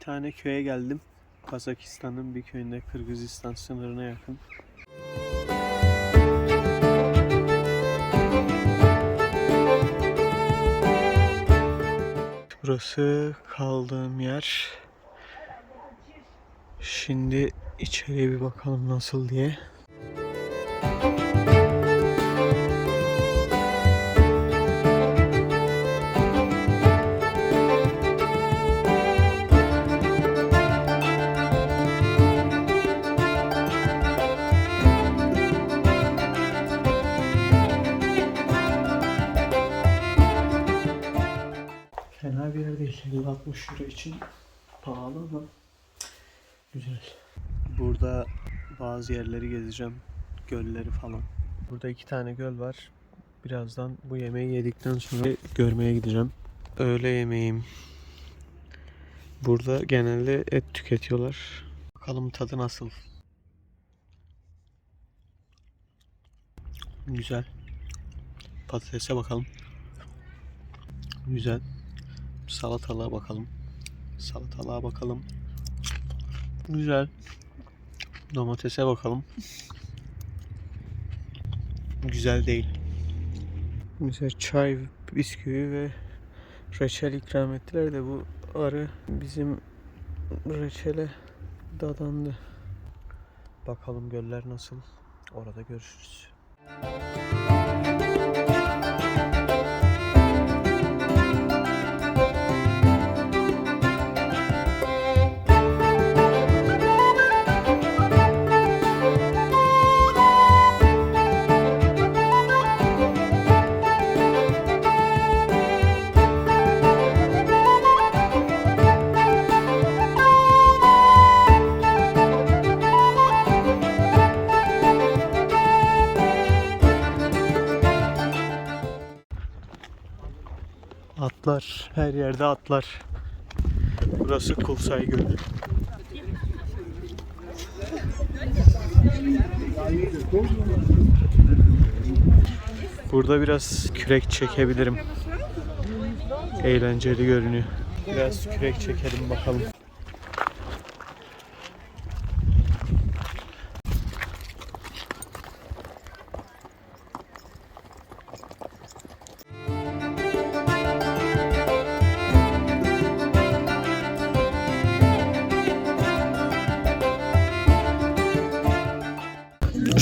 tane köye geldim. Kazakistan'ın bir köyünde Kırgızistan sınırına yakın. Burası kaldığım yer. Şimdi içeriye bir bakalım nasıl diye. Fena 50-60 euro için pahalı ama güzel. Burada bazı yerleri gezeceğim. Gölleri falan. Burada iki tane göl var. Birazdan bu yemeği yedikten sonra görmeye gideceğim. Öğle yemeğim. Burada genelde et tüketiyorlar. Bakalım tadı nasıl. Güzel. Patatese bakalım. Güzel. Salatalığa bakalım. Salatalığa bakalım. Güzel. Domatese bakalım. Güzel değil. Mesela çay, bisküvi ve reçel ikram ettiler de bu arı bizim reçele dadandı. Bakalım göller nasıl. Orada görüşürüz. Atlar. Her yerde atlar. Burası Kulsay Gölü. Burada biraz kürek çekebilirim. Eğlenceli görünüyor. Biraz kürek çekelim bakalım.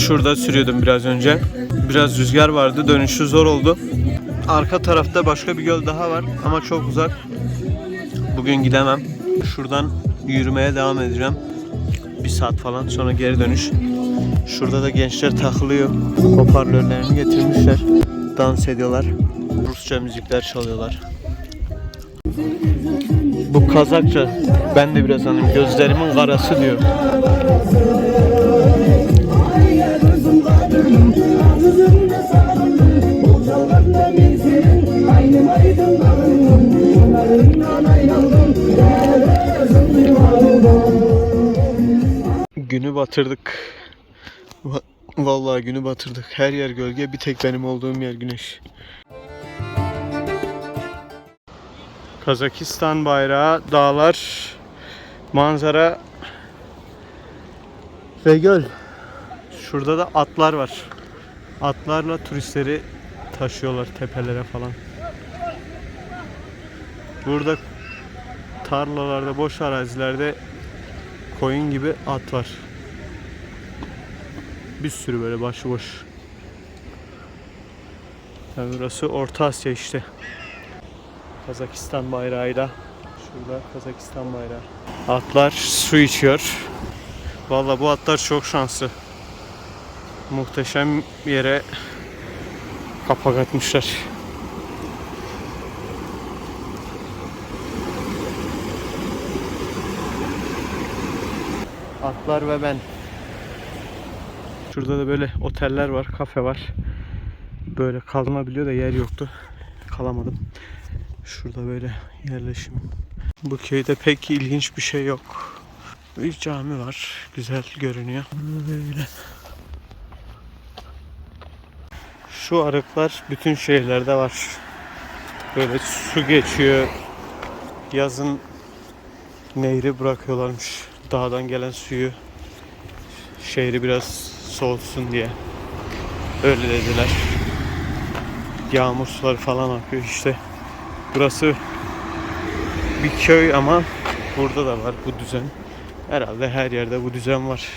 Şurada sürüyordum biraz önce. Biraz rüzgar vardı. Dönüşü zor oldu. Arka tarafta başka bir göl daha var ama çok uzak. Bugün gidemem. Şuradan yürümeye devam edeceğim. Bir saat falan sonra geri dönüş. Şurada da gençler takılıyor. Hoparlörlerini getirmişler. Dans ediyorlar. Rusça müzikler çalıyorlar. Bu Kazakça. Ben de biraz anlıyorum. Gözlerimin karası diyor. Günü batırdık. Va- Vallahi günü batırdık. Her yer gölge, bir tek benim olduğum yer güneş. Kazakistan bayrağı, dağlar, manzara ve göl. Şurada da atlar var. Atlarla turistleri taşıyorlar tepelere falan. Burada tarlalarda, boş arazilerde koyun gibi at var. Bir sürü böyle başıboş. Yani burası Orta Asya işte. Kazakistan bayrağıyla. Şurada Kazakistan bayrağı. Atlar su içiyor. Valla bu atlar çok şanslı. Muhteşem yere kapak atmışlar. Atlar ve ben. Şurada da böyle oteller var, kafe var. Böyle kalınabiliyor da yer yoktu. Kalamadım. Şurada böyle yerleşim. Bu köyde pek ilginç bir şey yok. Bir cami var. Güzel görünüyor. Böyle. Şu arıklar bütün şehirlerde var. Böyle su geçiyor. Yazın nehri bırakıyorlarmış. Dağdan gelen suyu şehri biraz soğutsun diye. Öyle dediler. Yağmur suları falan akıyor işte. Burası bir köy ama burada da var bu düzen. Herhalde her yerde bu düzen var.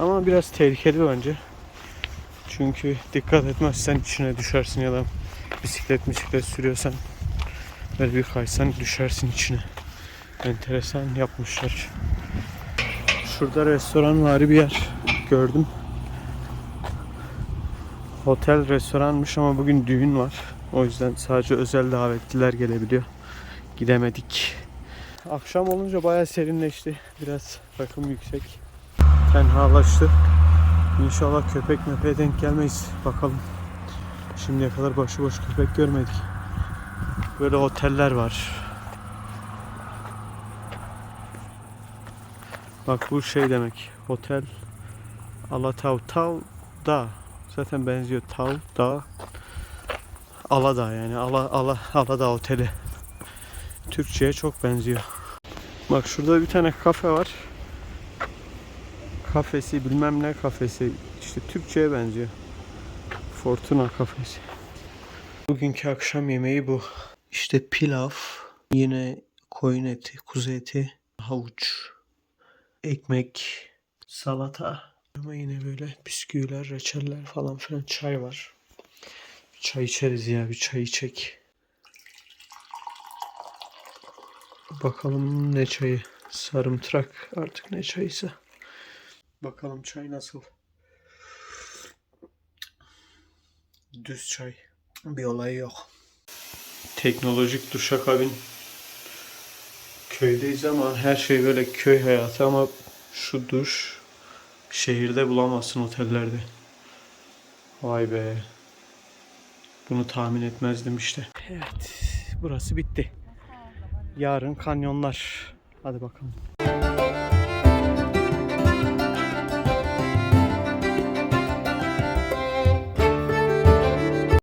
Ama biraz tehlikeli bence. Çünkü dikkat etmezsen içine düşersin ya da bisiklet bisiklet sürüyorsan böyle bir kaysan düşersin içine. Enteresan yapmışlar. Şurada restoran var bir yer gördüm. Otel restoranmış ama bugün düğün var. O yüzden sadece özel davetliler gelebiliyor. Gidemedik. Akşam olunca bayağı serinleşti. Biraz rakım yüksek. Tenhalaştı. İnşallah köpek mepeğe denk gelmeyiz. Bakalım. Şimdiye kadar başıboş köpek görmedik. Böyle oteller var. Bak bu şey demek. Otel Alatav Tav da. Zaten benziyor Tav da. Aladağ yani Ala Ala Aladağ Oteli. Türkçe'ye çok benziyor. Bak şurada bir tane kafe var. Kafesi bilmem ne kafesi. İşte Türkçe'ye benziyor. Fortuna kafesi. Bugünkü akşam yemeği bu. İşte pilav, yine koyun eti, kuzu eti, havuç, ekmek, salata. Ama yine böyle bisküviler, reçeller falan filan çay var. Çay içeriz ya bir çay içek. Bakalım ne çayı? Sarımtırak artık ne çayıysa. Bakalım çay nasıl? Düz çay. Bir olayı yok. Teknolojik duşakabin. Köydeyiz ama her şey böyle köy hayatı ama şu duş şehirde bulamazsın otellerde. Vay be. Bunu tahmin etmezdim işte. Evet, burası bitti. Yarın kanyonlar. Hadi bakalım.